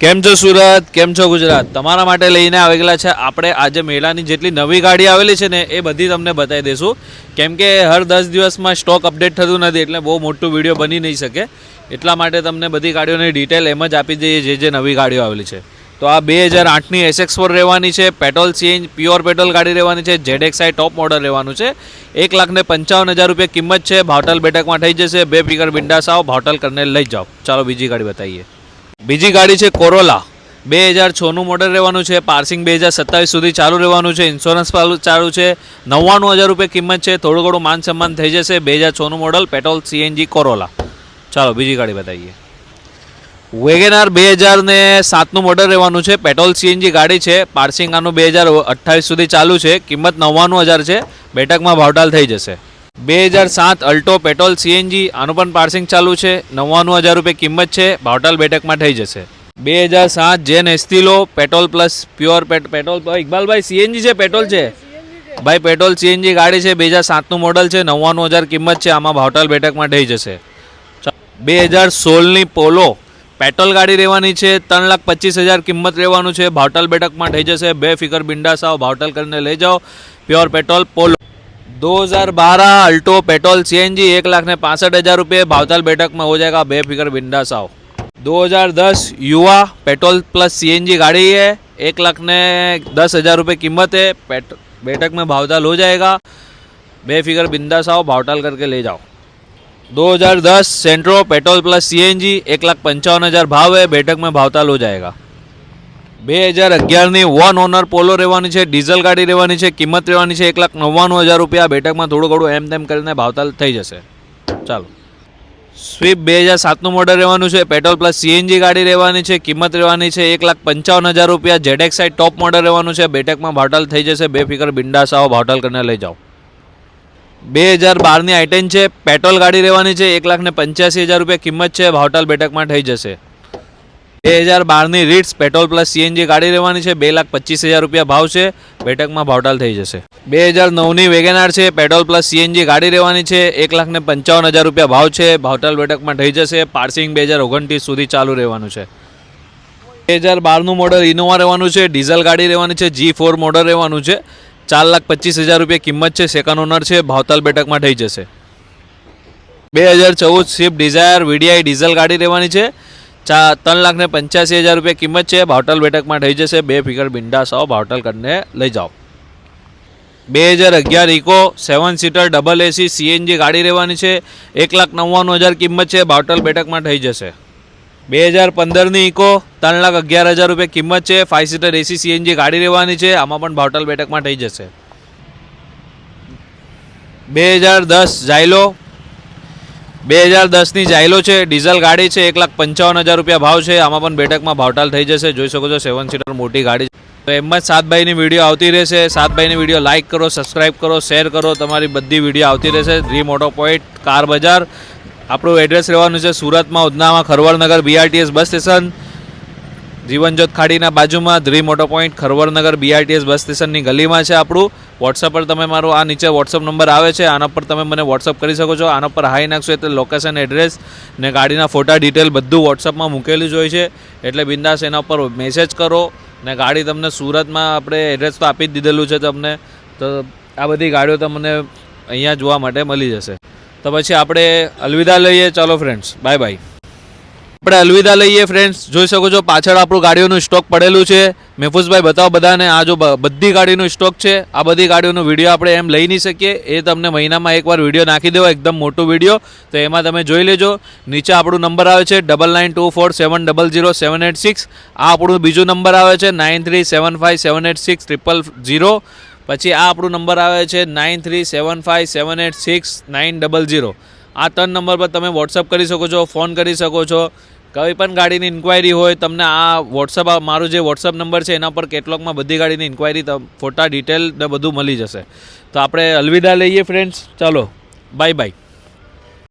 કેમ છો સુરત? કેમ છો ગુજરાત? તમારા માટે લઈને આવેલા છે આપણે આજે મેળાની જેટલી નવી ગાડી આવેલી છે ને, એ બધી તમને બતાવી દઈશું. કેમ કે હર દસ દિવસમાં સ્ટોક અપડેટ થતું નથી, એટલે બહુ મોટું વીડિયો બની નહીં શકે. એટલા માટે તમને બધી ગાડીઓની ડિટેલ એમ જ આપી દઈએ જે જે નવી ગાડીઓ આવેલી છે. તો આ બે હજાર આઠની એસએક્સ ફોર રહેવાની છે, પેટ્રોલ ચેન્જ પ્યોર પેટ્રોલ ગાડી રહેવાની છે જેડેક્સાઈ ટોપ મોડલ રહેવાનું છે. એક લાખ ને પંચાવન હજાર રૂપિયા કિંમત છે ભાવટલ બેઠકમાં થઈ જશે. બે ફિગર બિંડાસ આવો ભાવટલ કરીને લઈ જાઓ. ચાલો બીજી ગાડી બતાવીએ. બીજી ગાડી છે કોરોલા બે હજાર છનું મોડલ રહેવાનું છે. પાર્સિંગ બે હજાર સત્તાવીસ સુધી ચાલુ રહેવાનું છે. ઇન્સ્યોરન્સ ચાલુ છે. નવ્વાણું હજાર રૂપિયા કિંમત છે. થોડું ઘણું માન સન્માન થઈ જશે. બે હજાર છનું મોડલ પેટ્રોલ સીએનજી કોરોલા ચાલો, બીજી ગાડી બતાવીએ. વેગેનાર બે હજાર ને સાતનું મોડલ રહેવાનું છે. પેટ્રોલ સીએનજી ગાડી છે. પાર્સિંગ આનું બે હજાર અઠ્ઠાવીસ સુધી ચાલુ છે. કિંમત નવ્વાણું હજાર છે. બેઠકમાં ભાવટાલ થઈ જશે. બે હજાર સાત અલ્ટો પેટ્રોલ સીએનજી આનું પણ પાર્સિંગ ચાલુ છે. નવ્વાણું હજાર રૂપિયા કિંમત છે. ભાવટાલ બેઠકમાં થઈ જશે. બે હજાર સાત Zen Estilo petrol plus pure petrol ઇકબાલભાઈ, સીએનજી છે, પેટ્રોલ છે? ભાઈ, પેટ્રોલ સીએનજી ગાડી છે, બે હજાર સાતનું મોડલ છે, નવ્વાણું હજાર કિંમત છે, આમાં ભાવટાલ બેઠકમાં થઈ જશે. બે હજાર સોળની પોલો પેટ્રોલ ગાડી રહેવાની છે, ત્રણ લાખ પચીસ હજાર કિંમત રહેવાનું છે, ભાવટલ બેઠકમાં થઈ જશે. બે ફિગર બિંડાસ આવો, ભાવટલ કરીને લઈ જાઓ. Pure petrol Polo. दो हज़ार बारह अल्टो पेट्रोल सीएनजी एक लाख ने पाँसठ हज़ार रुपये भावताल बैठक में हो जाएगा बेफिक्र बिंदास आओ 2010 युवा पेट्रोल प्लस सीएनजी गाड़ी है, एक लाख ने दस हज़ार रुपये कीमत है बैठक में भावताल हो जाएगा, बेफिक्र बिंदास आओ भावताल करके ले जाओ। 2010 सेंट्रो पेट्रोल प्लस सीएनजी एक लाख पंचावन हज़ार भाव है, बैठक में भावताल हो जाएगा। બે હજાર અગિયારની વન ઓનર પોલો રહેવાની છે ડીઝલ ગાડી રહેવાની છે, કિંમત રહેવાની છે એક લાખ નવ્વાણું હજાર રૂપિયા. બેઠકમાં થોડું ઘણું એમ તેમ કરીને ભાવતાલ થઈ જશે. ચાલો. સ્વીપ બે હજાર સાતનું મોડલ રહેવાનું છે પેટ્રોલ પ્લસ સીએનજી ગાડી રહેવાની છે, કિંમત રહેવાની છે એક લાખ પંચાવન હજાર રૂપિયા. જેડેક્સ સાઈડ ટોપ મોડલ રહેવાનું છે, બેઠકમાં ભાવતાલ થઈ જશે. બે ફિકર બિંડાસ આવો ભાવતાલ કરીને લઈ જાઓ. બે હજાર બારની આઈટેન છે પેટ્રોલ ગાડી રહેવાની છે, એક લાખ ને પંચ્યાસી હજાર રૂપિયા. કિંમત છે, ભાવતાલ બેઠકમાં થઈ જશે. બે હજાર બારની રીટ્સ પેટ્રોલ પ્લસ સીએનજી ગાડી રહેવાની છે. બે લાખ પચીસ હજાર રૂપિયા ભાવ છે. બેઠકમાં ભાવતાલ થઈ જશે. બે હજાર નવની વેગેનાર છે. પેટ્રોલ પ્લસ સીએનજી ગાડી રહેવાની છે. એક લાખ ને પંચાવન હજાર રૂપિયા ભાવ છે. ભાવતાલ બેઠકમાં થઈ જશે. પાર્સિંગ બે હજાર ઓગણત્રીસ સુધી ચાલુ રહેવાનું છે. બે હજાર બારનું મોડલ ઇનોવા રહેવાનું છે. ડીઝલ ગાડી રહેવાની છે. જી ફોર મોડલ રહેવાનું છે. ચાર લાખ પચીસ હજાર રૂપિયા કિંમત છે. સેકન્ડ ઓનર છે. ભાવતાલ બેઠકમાં થઈ જશે. બે હજાર ચૌદ સ્વિફ્ટ ડિઝાયર વીડીઆઈ ડીઝલ ગાડી રહેવાની છે. ચા ત્રણ લાખ ને પંચ્યાસી હજાર રૂપિયા કિંમત છે. ભાવટલ બેઠકમાં થઈ જશે. બે ફિગર બિંડાસ આવો. ભાવટલ કરીને લઈ જાઓ. બે હજાર અગિયાર Eeco seven seater double AC CNG ગાડી રહેવાની છે. એક લાખ નવ્વાણું હજાર કિંમત છે. ભાવટલ બેઠકમાં થઈ જશે. બે હજાર પંદરની ઇકો, ત્રણ લાખ અગિયાર હજાર રૂપિયા કિંમત છે. ફાઇવ સીટર એસી સીએનજી ગાડી રહેવાની છે. આમાં પણ ભાવટલ બેઠકમાં થઈ જશે. બે હજાર દસ ઝાયલો બે હજાર દસની જાયલો છે, ડીઝલ ગાડી છે, એક લાખ પંચાવન હજાર રૂપિયા ભાવ છે. આમાં પણ બેઠકમાં ભાવટાલ થઈ જશે. જોઈ શકો છો, સેવન સીટર મોટી ગાડી તો એમ જ સાતભાઈની વીડિયો આવતી રહેશે. સાતભાઈની વીડિયો લાઇક કરો સબસ્ક્રાઇબ કરો, શેર કરો. તમારી બધી વીડિયો આવતી રહેશે. ડ્રીમ ઓટો પોઈન્ટ કાર બજાર. આપણું એડ્રેસ રહેવાનું છે સુરતમાં ઉધનામાં ખરવડનગર બીઆરટીએસ બસ સ્ટેશન. જીવનજોત ખાડીના બાજુમાં ધ્રી મોટો પોઈન્ટ ખરવડનગર બીઆરટીએસ બસ સ્ટેશનની ગલીમાં છે આપણું. વોટ્સઅપ પર તમે મારો આ નીચે વોટ્સઅપ નંબર આવે છે, આના પર તમે મને વોટ્સઅપ કરી શકો છો. આના પર હાઈ નાખશો એટલે લોકેશન એડ્રેસ ને ગાડીના ફોટા ડિટેલ બધું વોટ્સઅપમાં મૂકેલું જ હોય છે. એટલે બિંદાસ એના પર મેસેજ કરો ને ગાડી તમને સુરતમાં આપણે એડ્રેસ તો આપી જ દીધેલું છે તમને. તો આ બધી ગાડીઓ તમને અહીંયા જોવા માટે મળી જશે. તો પછી આપણે અલવિદા લઈએ. ચાલો ફ્રેન્ડ્સ બાય બાય આપણે અલવિદા લઈએ ફ્રેન્ડ્સ જોઈ શકો છો, પાછળ આપણું ગાડીઓનું સ્ટોક પડેલું છે. મેફૂસભાઈ, બતાવો બધાને, આ જો બધી ગાડીનું સ્ટોક છે, આ બધી ગાડીઓનો વીડિયો આપણે એમ લઈ નહીં શકીએ. એ તમને મહિનામાં એકવાર વીડિયો નાખી દેવો, એકદમ મોટો વીડિયો તો એમાં તમે જોઈ લેજો. નીચે આપણું નંબર આવે છે double nine two four seven double zero seven eight six આ આપણું બીજું નંબર આવે છે nine three seven five seven eight six triple zero પછી આ આપણું નંબર આવે છે nine three seven five seven eight six nine double zero આ ત્રણ નંબર પર તમે વોટ્સઅપ કરી શકો છો ફોન કરી શકો છો. કઈ પણ ગાડીની ઇન્ક્વાયરી હોય, તમને આ વોટ્સઅપ મારું જે વોટ્સઅપ નંબર છે, એના પર કેટલોગમાં બધી ગાડીની ઇન્ક્વાયરી ફોટા ડિટેલ ને બધું મળી જશે. તો આપણે અલવિદા લઈએ ફ્રેન્ડ્સ ચાલો. Bye bye